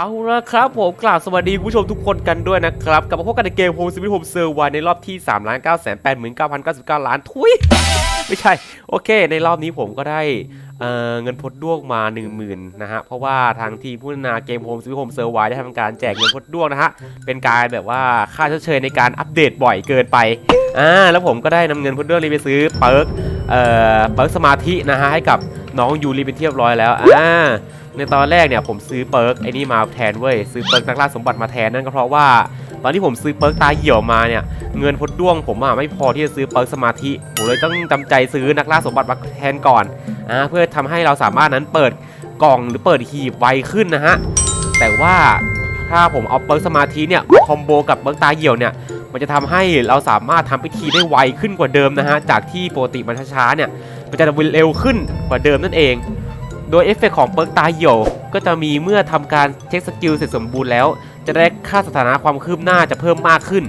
เอาละครับผมกล่าวสวัสดีคุณผู้ชมทุกคนกันด้วยนะครับ กลับมาพบกันในเกมโฮมสวิตโฮมเซอร์วันในรอบที่3ล้าน9 8 9 9 9 ล้านทุย ไม่ใช่ โอเค ในรอบนี้ผมก็ได้เเงินพดด้วงมา 10,000นะฮะ เพราะว่าทางทีมพัฒนาเกมโฮมสวิตโฮมเซอร์วได้ทำการแจกเงินพดด้วงนะฮะ เป็นการแบบว่าค่าเชยในการอัปเดตบ่อยเกินไปอ่าแล้วผมก็ได้นำเงินพดด้วงนี้ไปซื้อเปิร์กเอ่อเปิร์กสมาธินะฮะให้กับน้องยูริเป็นเรียบร้อยแล้วอ่า ในตอนแรกเนี่ยผมซื้อเปิร์กไอ้นี่มาแทนเว้ยซื้อเปิร์กนักล่าสมบัติมาแทนนั่นก็เพราะว่า ตอนที่ผมซื้อเปิร์กตาเหี่ยวมาเนี่ยเงินพดด้วงผมอะไม่พอที่จะซื้อเปิร์กสมาธิผมเลยต้องจำใจซื้อนักล่าสมบัติมาแทนก่อนอ่าเพื่อทำให้เราสามารถนั้นเปิดกล่องหรือเปิดหีบไวขึ้นนะฮะแต่ว่าถ้าผมเอาเปิร์กสมาธิเนี่ยคอมโบกับเปิร์กตาเหี่ยวเนี่ยมันจะทำให้เราสามารถทำพิธีได้ไวขึ้นกว่าเดิมนะฮะจากที่ปกติมันช้าๆเนี่ยมันจะเร็วขึ้นกว่าเดิมนั่นเอง โดยเอฟเฟกต์ของเปิร์กตาเหี่ยว ก็จะมีเมื่อทำการเช็คสกิลเสร็จสมบูรณ์แล้ว จะได้ค่าสถานะความคืบหน้าจะเพิ่มมากขึ้น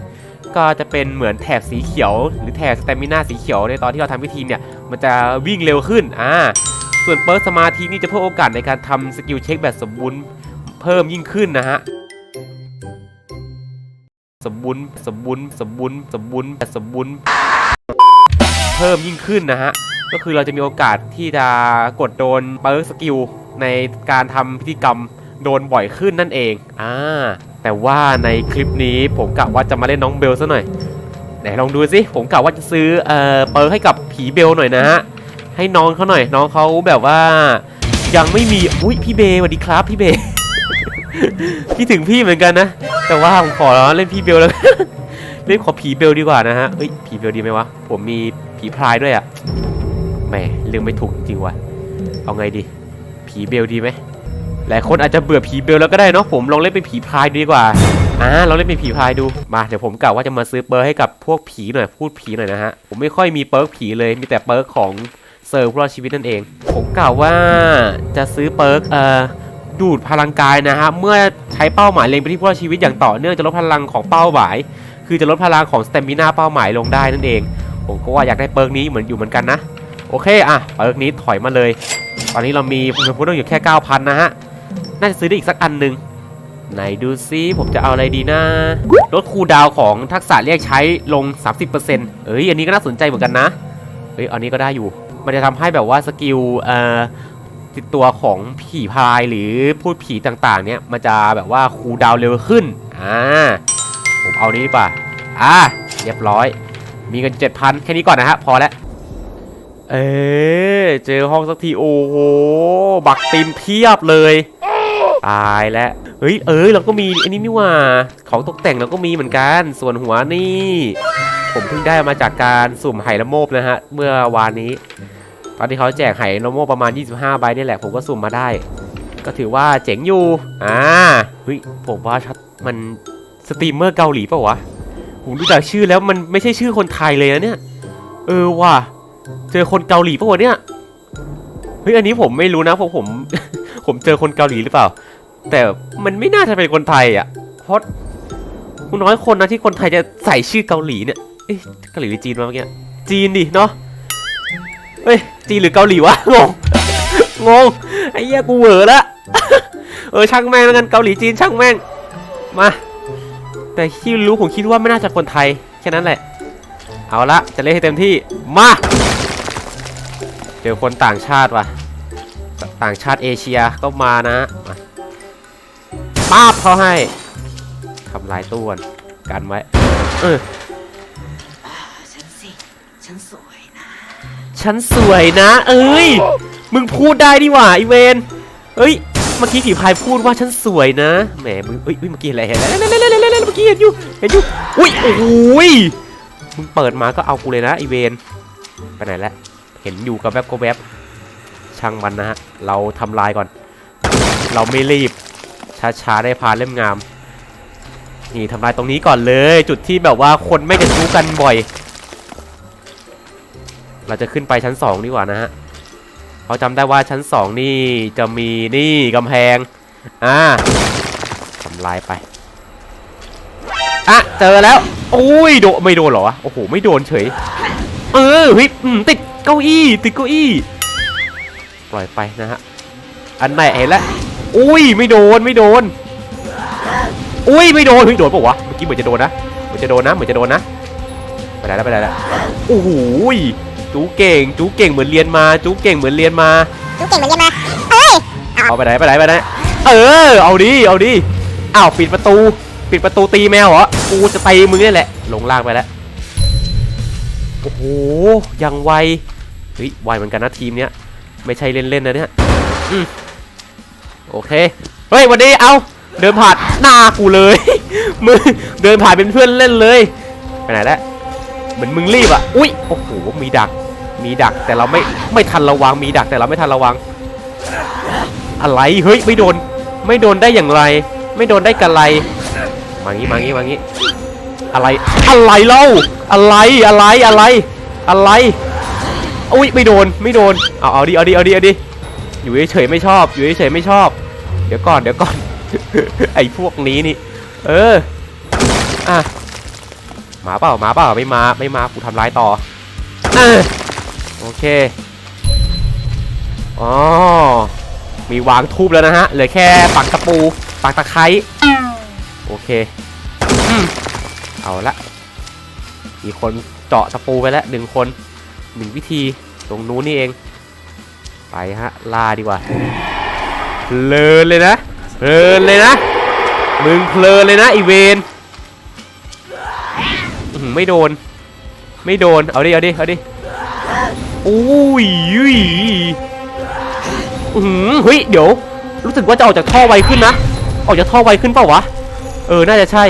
ก็จะเป็นเหมือนแถบสีเขียว หรือแถบสเตมิน่าสีเขียวในตอนที่เราทำพิธีเนี่ยมันจะวิ่งเร็วขึ้นอ่าส่วนเปิร์กสมาธินี่จะเพิ่มโอกาสในการทำสกิลเช็คแบบสมบูรณ์เพิ่มยิ่งขึ้นนะฮะสมบูรณ์สมบูรณ์สมบูรณ์สมบูรณ์สมบูรณ์เพิ่มยิ่งขึ้นนะฮะ ก็คือเราจะมีโอกาสที่จะกดโดนเปิร์กสกิลในการทำพิธีกรรมโดนบ่อยขึ้นนั่นเอง อ่า แต่ว่าในคลิปนี้ผมกะว่าจะมาเล่นน้องเบลซะหน่อย ไหนลองดูสิ ผมกะว่าจะซื้อเอ่อเปิร์กให้กับผีเบลหน่อยนะฮะ ให้น้องเขาหน่อย น้องเขาแบบว่า ยังไม่มี อุ้ยพี่เบลสวัสดีครับพี่เบลคิดถึงพี่เหมือนกันนะ แต่ว่าผมขอเล่นพี่เบลแล้วเล่นขอผีเบลดีกว่านะฮะเอ้ยผีเบลดีไหมวะ ผมมีผีพรายด้วยอะ แหมเรื่องไม่ถูกจริงว่ะเอาไงดี ผีเบลดีไหมหลายคนอาจจะเบื่อผีเบลแล้วก็ได้เนาะผมลองเล่นเป็นผีพายดีกว่าอ่าเราเล่นเป็นผีพายดูมาเดี๋ยวผมกะว่าจะมาซื้อเปิร์กให้กับพวกผีหน่อยพูดผีหน่อยนะฮะผมไม่ค่อยมีเปิร์กผีเลยมีแต่เปิร์กของเซอร์ผู้รอดชีวิตนั่นเอง ผมกะว่าจะซื้อเปิร์กเอ่อดูดพลังกายนะฮะเมื่อใช้เป้าหมายเล็งไปที่ผู้รอดชีวิตอย่างต่อเนื่องจะลดพลังของเป้าหมาย คือจะลดพลังของสเตมินาเป้าหมายลงได้นั่นเอง ผมก็ว่าอยากได้เปิร์กนี้เหมือนอยู่เหมือนกันนะ โอเคอะเปิร์กนี้ถอยมาเลย ตอนนี้เรามีเงินพูดอยู่แค่ 9,000 นะฮะ น่าจะซื้อได้อีกสักอันหนึ่งไหนดูซิผมจะเอาอะไรดีนะลดคูดาวของทักษะเรียกใช้ลง 30%เอ้ยอันนี้ก็น่าสนใจเหมือนกันนะเฮ้ยอันนี้ก็ได้อยู่ มันจะทำให้แบบว่าสกิลเอ่อติดตัวของผีพายหรือพูดผีต่างๆ เนี่ยมันจะแบบว่าคูดาวเร็วขึ้นอ่าผมเอานี้ดีกว่าอ่าเรียบร้อย มีเงิน7,000 แค่นี้ก่อนนะฮะพอแล้ว เออเจอห้องสักทีโอ้โหบักติมเพียบเลย ตายแล้วเฮ้ยเอ้ยเราก็มีอันนี้นี่ว่าของตกแต่งเราก็มีเหมือนกัน ส่วนหัวนี่ ผมเพิ่งได้มาจากการสุ่มไห่ละโมบนะฮะ เมื่อวานนี้ ตอนที่เขาแจกไห่ละโมบประมาณ 25 ใบนี่แหละ ผมก็สุ่มมาได้ ก็ถือว่าเจ๋งอยู่อ่าเฮ้ยผมว่าชัดมันสตรีมเมอร์เกาหลีเปล่าวะผมดูจากชื่อแล้วมันไม่ใช่ชื่อคนไทยเลยนะเนี่ย เออว่ะ เจอคนเกาหลีปะวะเนี่ยเฮ้ยอันนี้ผมไม่รู้นะเพราะผม ผมเจอคนเกาหลีหรือเปล่า แต่มันไม่น่าจะเป็นคนไทยอะ เพราะน้อยคนนะที่คนไทยจะใส่ชื่อเกาหลีเนี่ยเอ๊ะเกาหลีหรือจีนวะเมื่อกี้จีนดิเนาะเฮ้ยจีนหรือเกาหลีวะงงงงไอ้เหี้ยกูเหวอละเออช่างแม่งแล้วกันเกาหลีจีนช่างแม่งมา แต่ที่รู้ผมคิดว่าไม่น่าจะคนไทยแค่นั้นแหละ เอาละจะเล่นให้เต็มที่มาเจอคนต่างชาติว่ะ ต่างชาติเอเชียก็มานะมาป้าบเขาให้ทำลายตู้ก่อนกันไว้เออฉันสิฉันสวยนะ ฉันสวยนะ เอ้ย มึงพูดได้ดีหว่าไอเวนเอ้ยเมื่อกี้ผีพายพูดว่าฉันสวยนะแหมมึงเอ้ยเอ้ยเมื่อกี้อะไรเห็นแล้วเมื่อกี้เห็นอยู่เห็นอยู่อุ้ยโอ้โหย มึงเปิดมาก็เอากูเลยนะไอเวนไปไหนแล้วเห็นอยู่กับแวบก็แวบช่างมันนะฮะ เราทำลายก่อน เราไม่รีบ ช้าๆได้พาเล่มงาม นี่ทำลายตรงนี้ก่อนเลย จุดที่แบบว่าคนไม่จะรู้กันบ่อย เราจะขึ้นไปชั้นสองดีกว่านะฮะเขาจำได้ว่าชั้นสองนี่จะมีนี่กำแพง อ่าทำลายไป อะ เจอแล้ว โอ้ยโดนไม่โดนเหรอวะโอ้โหไม่โดนเฉย เออเฮ้ยอืมติดเก้าอี้ติดเก้าอี้ ปล่อยไปนะฮะอันไหนเห็นแล้วอุ้ยไม่โดนไม่โดนอุ้ยไม่โดนเฮ้ยโดนปะวะเมื่อกี้เหมือนจะโดนนะเหมือนจะโดนนะเหมือนจะโดนนะไปไหนแล้วไปไหนแล้วโอ้โหยจูเก่งจูเก่งเหมือนเรียนมาจูเก่งเหมือนเรียนมาดูเก่งเหมือนกันมาเอ้ยเอาไปไหนไปไหนไปไหนเออเอาดิเอาดิอ้าวปิดประตู ปิดประตูตีแมวเหรอ กูจะตีมึงนี่แหละ ลงล่างไปแล้ว โอ้โห ยังไว เฮ้ย ไวเหมือนกันนะทีมเนี้ย ไม่ใช่เล่นๆนะเนี่ยอืมโอเค เฮ้ย วันนี้เอา เดินผ่านหน้ากูเลย มึงเดินผ่านเป็นเพื่อนเล่นเลย ไปไหนแล้ว เหมือนมึงรีบอะ อุ้ย โอ้โห มีดัก มีดัก แต่เราไม่ไม่ทันระวัง มีดักแต่เราไม่ทันระวัง อะไร เฮ้ย ไม่โดน ไม่โดนได้อย่างไร ไม่โดนได้กันไร มางี้มางี้มางี้อะไรอะไรเล่าอะไรอะไรอะไร อะไรอุ้ยไม่โดนไม่โดนเอาเอาดิเอาดิเอาดิเอาดิอยู่เฉยไม่ชอบอยู่เฉยไม่ชอบ เดี๋ยวก่อนเดี๋ยวก่อนไอ้พวกนี้นี่ เอออะมาเปล่ามาเปล่าไม่มาไม่มากูทำร้ายต่ออโอเคอ๋อมีวางทูบแล้วนะฮะเหลือแค่ปักตะปูปักตะไคร้ โอเค เอาละมีคนเจาะตะปูไปแล้วหนึ่งคนหนึ่งวิธีตรงนู้นนี่เอง ไปฮะล่าดีกว่าเพลินเลยนะเพลินเลยนะมึงเพลินเลยนะอีเวนไม่โดน ไม่โดน เอาดิ เอาดิ เอาดิอุ้ยอุ้ยอื้อหือเฮ้ย เดี๋ยว รู้สึกว่าจะออกจากท่อไวขึ้นนะ ออกจากท่อไวขึ้นเปล่าวะ เออ น่าจะใช่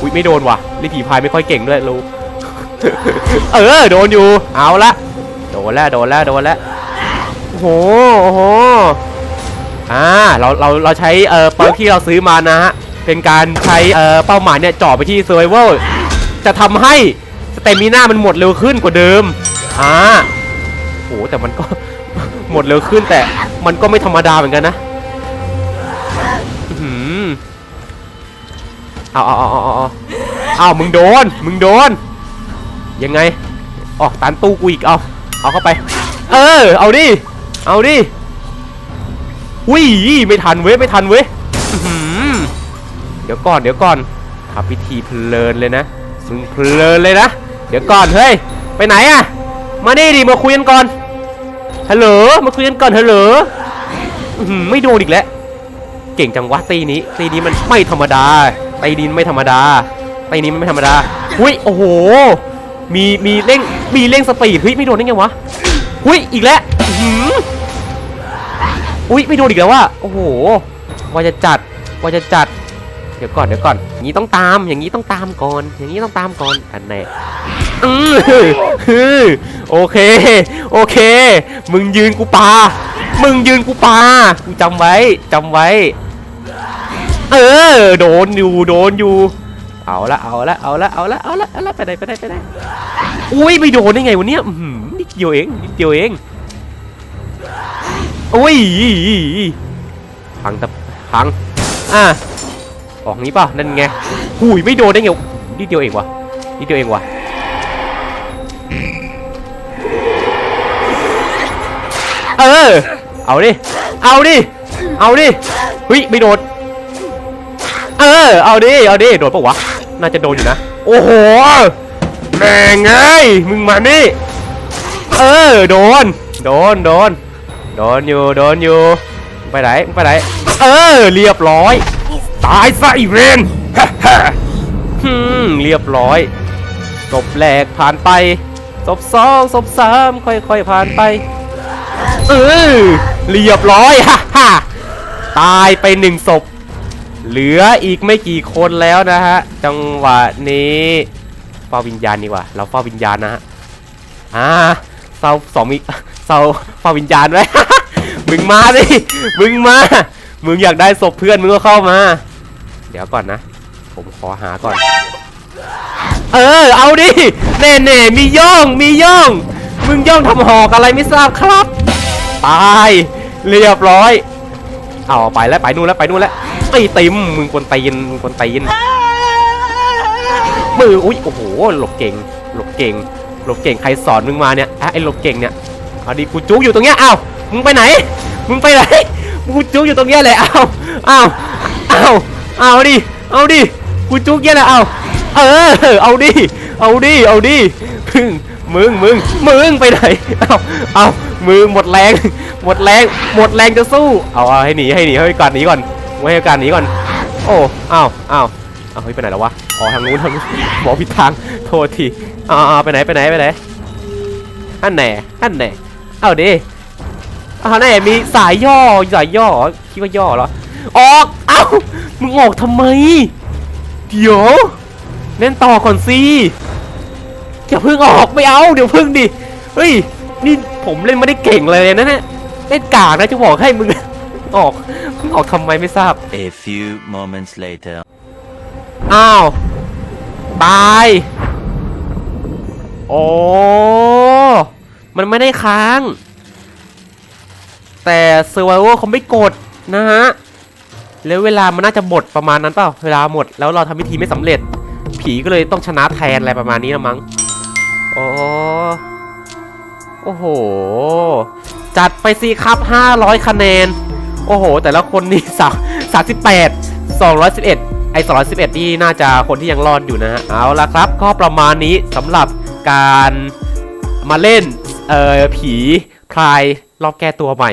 อุ้ยไม่โดนว่ะลิผีพายไม่ค่อยเก่งด้วยรู้ เออ โดนอยู่ เอาละ โดนแล้ว โดนแล้ว โดนแล้ว โอ้โห โอ้โห อ่า เรา เรา เราใช้ เอ่อเปิร์กที่เราซื้อมานะฮะ เป็นการใช้ เอ่อ เป้าหมายเนี่ยจ่อไปที่ survival จะทำให้สเตมิน่ามันหมดเร็วขึ้นกว่าเดิม อ่าโอ้โห แต่มันก็ หมดเร็วขึ้นแต่มันก็ไม่ธรรมดาเหมือนกันนะ เอาเอาเอาเอาเอาเอามึงโดน มึงโดน ยังไงอ๋อตันตู้กูอีก เอา เอาเข้าไป เออ เอาดิ เอาดิวิไม่ทันเว้ย ไม่ทันเว้ยเดี๋ยวก่อน เดี๋ยวก่อนขับพิธีเพลินเลยนะ มึงเพลินเลยนะ เดี๋ยวก่อน เฮ้ย ไปไหนอะมานี่ดิ มาคุยกันก่อน ฮัลโหล มาคุยกันก่อน ฮัลโหลไม่โดนอีกแล้ว เก่งจังวะตีนี้ ตีนี้มันไม่ธรรมดา ไตีนี้มันไม่ธรรมดาไตีนี้มันไม่ธรรมดาหุ้ยโอ้โห มีมีเร่งมีเร่งสปีดเฮ้ยไม่โดนได้ไงวะหุ้ยอีกแล้วอื้มฮุ้ยไม่โดนอีกแล้วว่ะโอ้โหว่าจะจัดว่าจะจัด เดี๋ยวก่อนเดี๋ยวก่อนอย่างนี้ต้องตามอย่างนี้ต้องตามก่อน อย่างนี้ต้องตามก่อนอันไหนอือโอเค โอเค มึงยืนกูปา มึงยืนกูปา กูจำไว้จำไว้ เออ โดนอยู่โดนอยู่ เอาละเอาละเอาละเอาละเอาละเอาละไปไหนไปไหนไปไหนอุ้ยไม่โดนได้ไงวะเนี่ยอื้อหือนิดเดียวเองนิดเดียวเองอุ้ยพังตะพังอะออกนี้ป่ะนั่นไงหุยไม่โดนได้ไงนิดเดียวเองวะนิดเดียวเองวะเออเอาดิเอาดิเอาดิเฮ้ยไม่โดน ออเอาดิ เอาดิ โดนปะวะ น่าจะโดนอยู่นะ โอ้โห แม่งไงมึงมานี่ เออ โดน โดน โดน โดนอยู่ โดนอยู่มึงไปไหนมึงไปไหน เออ เรียบร้อย ตายซะอีเวนฮึมเรียบร้อยศพแรกผ่านไปศพสองศพสามค่อยๆผ่านไป เออ เรียบร้อยฮ่าฮ่าตายไปหนึ่งศพ เหลืออีกไม่กี่คนแล้วนะฮะ จังหวะนี้เฝ้าวิญญาณดีกว่า เราเฝ้าวิญญาณนะฮะอ่าเศร้าสองมีเศร้าเฝ้าวิญญาณไว้ มึงมาดิมึงมา มึงอยากได้ศพเพื่อนมึงก็เข้ามา เดี๋ยวก่อนนะ ผมขอหาก่อน เออ เอาดิเน่เน่มีย่องมีย่อง มึงย่องทำหอกอะไรไม่ทราบครับ ตาย เรียบร้อย เอาไปแล้วไปนู่นแล้วไปนู่นแล้วไอ้ติมมึงคนตีนมึงคนตีนมืออุ้ยโอ้โหหลบเก่งหลบเก่งหลบเก่งใครสอนมึงมาเนี่ยอะไอ้หลบเก่งเนี่ยเอาดิกูจุกอยู่ตรงเนี้ยอ้าวมึงไปไหน มึงไปไหนมึงจุกอยู่ตรงเนี้ยแหละอ้าวอ้าวอ้าวเอาดิเอาดิกูจุกเยี่ยแหละเอาเออเอาดิเอาดิเอาดิมึง มึงมึงมึงไปไหนเอาเอามือหมดแรง หมดแรง หมดแรงจะสู้ เอาเอาให้หนีให้หนีให้ก่อนหนีก่อนไว้ให้การหนีก่อน โอ้เอาวอ้าเอาเฮ้ยไปไหนแล้ววะอ๋อทางนู้นทางนู้นหมอผิดทางโทษทีอ่าไปไหนไปไหนไปไหนอันไหนอันไหนเอาดิอ่าไหนมีสายย่อสายย่อคิดว่าย่อเหรอออกเอ้ามึงออกทำไม เดี๋ยวเล่นต่อก่อนสิ อย่าเพิ่งออกไม่เอาเดี๋ยวเพิ่งดิเฮ้ยนี่ผมเล่นไม่ได้เก่งเลยนะเนี่ยเล่นกากนะจะบอกให้มึงออกมึงออกทำไมไม่ทราบ A few moments later. อ้าวตายโอ้มันไม่ได้ค้าง แต่ Survivor เขาไม่กดนะฮะแล้วเวลามันน่าจะหมดประมาณนั้นเปล่า เวลาหมดแล้วเราทำพิธีไม่สำเร็จ ผีก็เลยต้องชนะแทนอะไรประมาณนี้ละมั้งโอ้ โอ้โห จัดไปสิครับ 500 คะแนน โอ้โห แต่ละคนนี่สามสามสิบแปดสองร้อยสิบเอ็ดไอ้สองร้อยสิบเอ็ดนี่น่าจะคนที่ยังรอดอยู่นะฮะ เอาละครับ ก็ประมาณนี้สำหรับการมาเล่น เอ่อ ผีพรายรอบแก้ตัวใหม่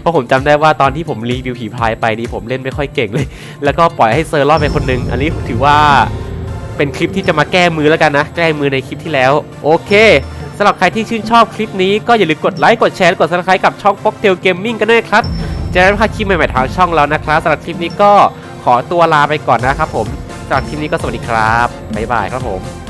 เพราะผมจำได้ว่าตอนที่ผมรีวิวผีพรายไปนี่ผมเล่นไม่ค่อยเก่งเลย แล้วก็ปล่อยให้เซอร์รอดไปคนนึง อันนี้ถือว่าเป็นคลิปที่จะมาแก้มือแล้วกันนะ แก้มือในคลิปที่แล้ว โอเค สำหรับใครที่ชื่นชอบคลิปนี้ก็อย่าลืมกดไลค์กดแชร์กด subscribe กับช่อง f o x t a i l Gaming กันด้วยครับจะได้ไม่พลาดคลิปใหม่ๆทางช่องเรานะครับสำหรับคลิปนี้ก็ขอตัวลาไปก่อนนะครับผมสำหรับคลิปนี้ก็สวัสดีครับบ๊ายบายครับผม